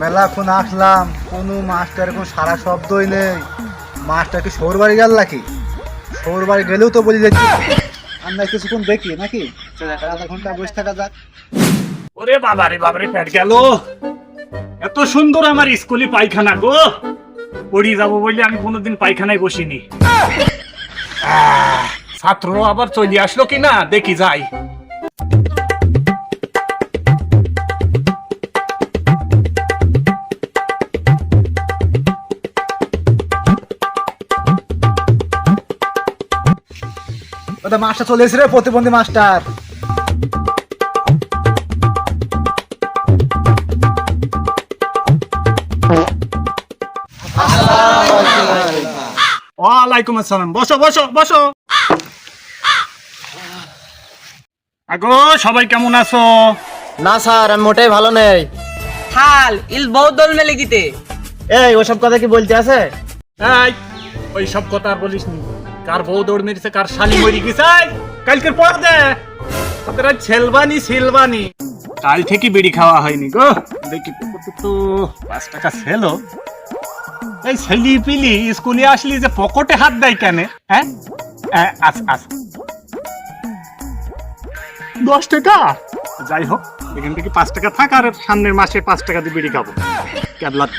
মেলাক্ষণ আসলাম কোনো মাস্টারের কোনো সারা শব্দই নেই। মাস্টার কি শোর বাড়ি গেল নাকি? শোর বাড়ি গেলেও তো বলি দেখি। আমরা কিছুক্ষণ দেখি নাকি? আধা ঘণ্টা বসে থাকা যাক। ওরে বাবারে বাবারে পেট গেল। এত সুন্দর আমার স্কুলে পায়খানা গো। পড়ি যাব বলে আমি কোনোদিন পায়খানায় বসিনি। ছাত্র আবার চলে আসলো কি না দেখি যাই। ওটা মাস্টার চলে এসে রে প্রতিবন্ধী মাস্টার। ওয়ালাইকুম আসসালাম। বসো বসো বসো। আগো সবাই কেমন আছো? না স্যার আমি মোটেই ভালো নেই। হাল ইল বহুত দল মেলে গিতে। এই ওসব কথা কি বলতে আছে? এই ওই সব কথা আর বলিস নি কার বউ দৌড় মেরেছে কার শালি মরি গেছে? কালকের পর দে তোদের আজ ছেলবানি কাল থেকে বিড়ি খাওয়া হয়নি গো। দেখি তো পাঁচ টাকা ছেলো এই ছেলি পিলি স্কুলে আসলি যে পকেটে হাত দেয় কেন? হ্যাঁ? আস আস। দশ টাকা? যাই হোক এখান থেকে পাঁচ টাকা থাক আর সামনের মাসে পাঁচ টাকা দিয়ে বিড়ি খাব। ক্যাবলার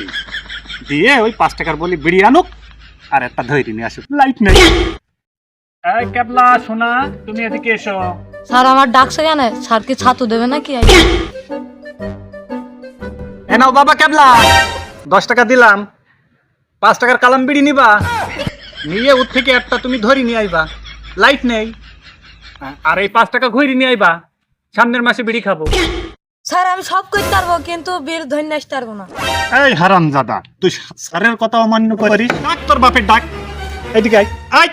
দিয়ে ওই পাঁচ টাকার বলি বিড়ি আনুক। আর একটা ধৈর্য নিয়ে আসুক লাইট নেই। এই ক্যাবলা সোনা তুমি এদিকে এসো। স্যার আমার ডাকছে কেন? স্যার কি ছাতু দেবে নাকি? এ নাও বাবা ক্যাবলা দশ টাকা দিলাম। পাঁচ টাকার কালাম বিড়ি নিবা। নিয়ে ওর থেকে একটা তুমি ধরি নিয়ে আইবা। লাইট নেই। হ্যাঁ, আর এই পাঁচ টাকা ঘুরি নিয়ে আইবা। সামনের মাসে বিড়ি খাব। স্যার আমি সব করতে পারব কিন্তু বীর ধন্য আসতে পারব না। এই হারাম দাদা তুই স্যারের কথা অমান্য করিস। ডাক তোর বাপের ডাক। এদিকে আয়। আয়।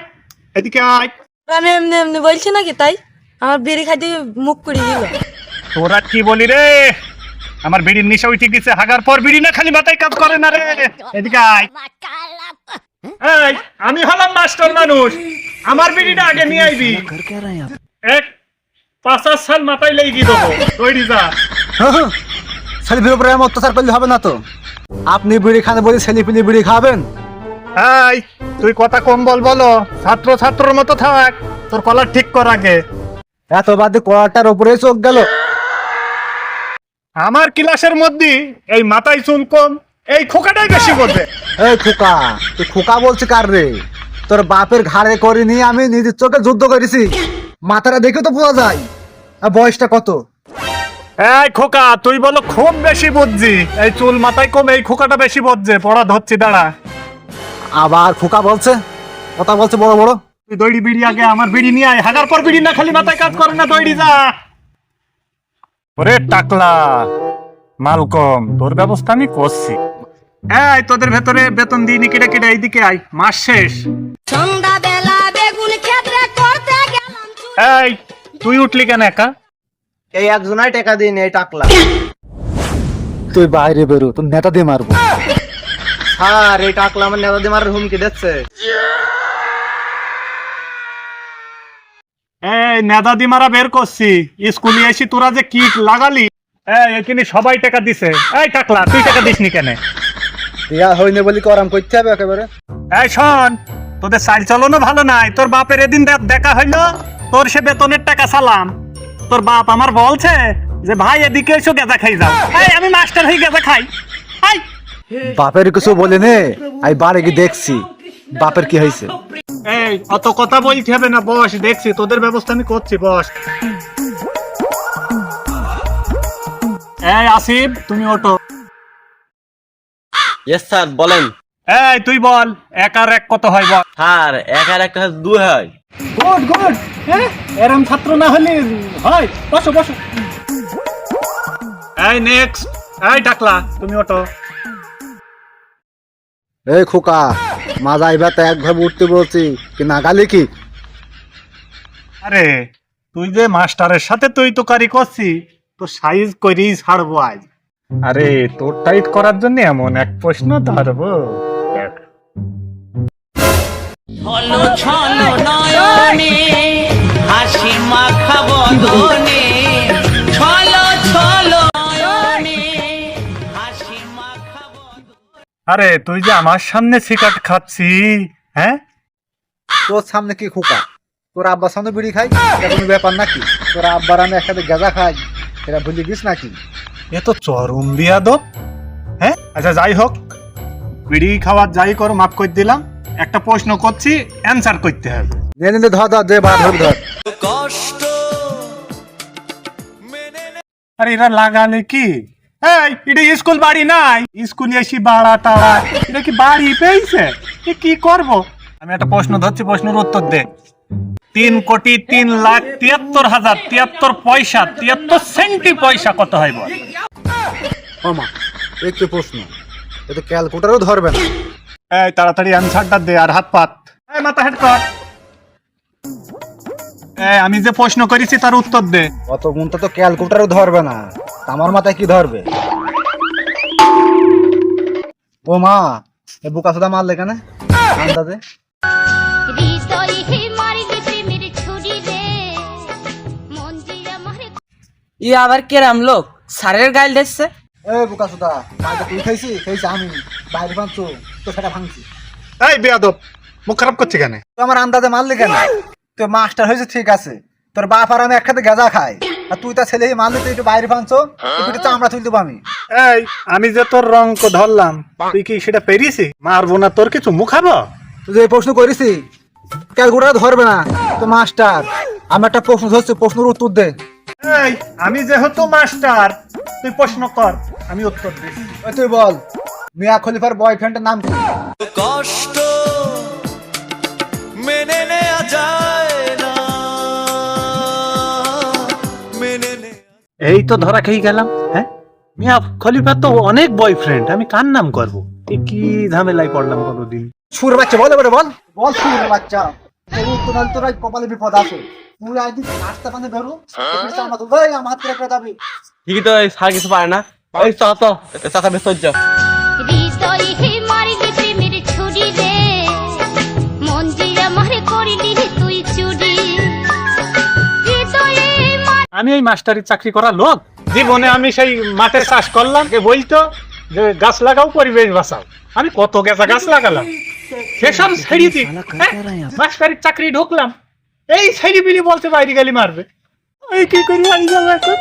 এদিকে আয়। আমি এমনি এমনি বলছি নাকি তাই? আমার বিড়ি খাইতে মুখ করে দিল। তোরা কি বলি রে? আমার বিড়ির নেশা উঠে গেছে হাগার পর বিড়ি না খালি মাথায় কাজ করে না রে। এদিকে আয়। এই, আমি হলাম মাস্টার মানুষ। আমার বিড়িটা আগে নিয়ে আইবি। এক পাঁচ সাল মাথায় লেগে দেবো। তৈরি যা। ছেলেপির উপরে এমন অত্যাচার করলে হবে না তো? আপনি বিড়ি খান বলে ছেলেপিলি বিড়ি খাবেন? এই তুই কথা কম বল বলো। ছাত্র ছাত্রর মতো থাক তোর কলার ঠিক কর আগে। এত বাদে কড়াটার উপরে চোখ গেল। আমার ক্লাসের মধ্যে এই মাথায় চুল কম এই খোকাটাই বেশি বোঝে এই খোকা তুই খোকা বলছি কার রে? তোর বাপের ঘাড়ে করে নিয়ে আমি নিজের চোখে যুদ্ধ করেছি। মাথাটা দেখে তো বোঝা যায়। আর বয়সটা কত? এই খোকা তুই বলো খুব বেশি বুঝছি। এই চুল মাথায় কম এই খোকাটা বেশি বুঝছে পড়া ধরছি দাঁড়া। আবার খোকা বলছে? কথা বলছে বড় বড়। তুই দইড়ি বিড়ি আগে আমার বিড়ি নিয়ে আয়। হাজার পর বিড়ি না খালি মাথায় কাজ করে না দইড়ি যা। ওরে টাকলা মালকম তোর ব্যবস্থা আমি করছি। এই তোদের ভেতরে বেতন দিইনি কেটে কেটে এইদিকে আয়। মাস শেষ। সন্ধ্যাবেলা বেগুন ক্ষেত্রে করতে গেলাম। এই তুই উঠলি কেন একা? এই একজনাই টাকা দিন এই টাকলা। তুই বাইরে বেরো তোর নেতা দিয়ে মারবো। স্যার এই টাকলা আমার নেতা দিয়ে মারার হুমকি দিচ্ছে। এই নেদা দিমারা বের করছি। স্কুলে এসে তোরা যে কি লাগালি? এই এখানে সবাই টাকা দিছে। এই টাকলা তুই টাকা দিসনি কেন? দিয়া হইনি বলি করাম করতে হবে একেবারে। এই শোন তোদের চাল চলনও ভালো নাই। তোর বাপের এদিন দেখা হইল তোর সে বেতনের টাকা সালাম। তোর বাপ আমার বলছে যে ভাই এদিকে এসো গেজা খাই যাও। এই আমি মাস্টার হয়ে গেজা খাই। বাপের কিছু বলে নে আমি বাড়ি গিয়ে দেখছি। বাপের কি হয়েছে? এই অত কথা বলতে হবে না বস দেখছি তোদের ব্যবস্থা আমি করছি বস। এই আসিফ তুমি ওটো ইয়েস স্যার বলেন। এই তুই বল এক আর এক কত হয় বল? স্যার এক আর একটা দুই হয়। Good good. হ্যাঁ এরম ছাত্র না হলে হয়। বসো বসো। এই নেক্সট এই ডাকলা তুমি ওটো এই খোকা মাজা এবার তো একভাবে উঠতে বলছি। কি নাগালি কি? আরে তুই যে মাস্টারের সাথে তুই তো কারি করছি তো সাইজ করেই ছাড়বো আজ। আরে তোর টাইট করার জন্য এমন এক প্রশ্ন ধরবো। দেখ। ছলো ছলো নয়নে হাসি মাখা বদনে ছলো ছলো নয়নে হাসি মাখা আরে তুই যে আমার সামনে সিগারেট খাচ্ছি হ্যাঁ? তোর সামনে কি খোকা? তোর আব্বার সামনে বিড়ি খাই? এটা কোনো ব্যাপার নাকি? তোর আব্বার আমি একসাথে গেজা খাই। এটা ভুলে গিস নাকি? এ তো চরম বিয়াদব হ্যাঁ? আচ্ছা যাই হোক। বিড়ি খাওয়ার যাই করো মাফ করে দিলাম। একটা প্রশ্ন করছি অ্যান্সার করতে হবে। ধর ধর দে বা ধর ধর। আরে এরা লাগালে কি? এই এটা স্কুল বাড়ি নাই। স্কুলে এসি বাড়া তাড়া। এটা কি বাড়ি পেয়েছে? এ কি করব? আমি একটা প্রশ্ন ধরছি প্রশ্নের উত্তর দে। তিন কোটি তিন লাখ তিয়াত্তর হাজার তিয়াত্তর পয়সা তিয়াত্তর সেন্টি পয়সা কত হয় বল? একটু প্রশ্ন। এ তো ক্যালকুলেটারও ধরবে না। এই তাড়াতাড়ি অ্যান্সারটা দে আর হাত পাত। এই মাথা হেড কর। এই আমি যে প্রশ্ন করেছি তার উত্তর দে। অত গুণটা তো ক্যালকুলেটারও ধরবে না। তা আমার মাথায় কি ধরবে? ও মা এ বুকা সুদা মারলে কেন? আন্দাজে? ই আবার কেরাম লোক? সারের গাইল দিচ্ছে? এ বুকা সুদা মাইটা তুই খাইছি খাইছি আমি বাইরে ভাঙছো তো সেটা ভাঙছি। এই বেয়াদব মুখ খারাপ করছে কেন? তুই আমার আন্দাজে মারলি কেন? তুই মাস্টার হয়েছে ঠিক আছে। তোর বাপ আর আমি একসাথে গেজা খাই। আর তুই তার ছেলে মারলি তুই একটু বাইরে ভাঙছো একটু চামড়া তুলতে আমি এই আমি যে তোর রং ধরলাম তুই কি সেটা পেরিয়েছি? মারবো না তোর কিছু মুখাবো তুই যে প্রশ্ন করিস ক্যালকুলেটার ধরবে না তো মাস্টার। আমি একটা প্রশ্ন ধরছি প্রশ্নের উত্তর দে। এই আমি যেহেতু মাস্টার তুই প্রশ্ন কর আমি উত্তর দিচ্ছি তুই বল মিয়া খলিফার বয়ফ্রেন্ডের নাম কি? কষ্ট মেনে নেওয়া যায় না। মেনে এই তো ধরা খেয়ে গেলাম হ্যাঁ? মিয়া খলিফার তো অনেক বয়ফ্রেন্ড আমি কার নাম করব? এ কি ঝামেলায় পড়লাম কোনোদিন? সুর বাচ্চা বল এবারে বল। বল সুর বাচ্চা। তোর উত্তর তোর কপালে বিপদ আছে। তুই একদিন রাস্তা পানে বেরো একটু চামড়া তুলবে এই আমার হাত করে যাবি ঠিকই তো এই সার কিছু পারে না। এই চ চ চাচা বেশ সহ্য হৃদয় হে মারিলে প্রেমের ছুরি রে। মঞ্জিরা মারে করিলি তুই চুরি। হৃদয়ে মার আমি এই মাস্টারি চাকরি করা লোক। জীবনে আমি সেই মাঠে চাষ করলাম। কে বলতো যে গাছ লাগাও পরিবেশ বাঁচাও। আমি কত গেছা গাছ লাগালাম। সেসব ছেড়ে দি। মাস্টারির চাকরি ঢুকলাম। এই ছেড়ে বিলি বলতে বাইরে গালি মারবে। এই কি করি আমি যাব এখন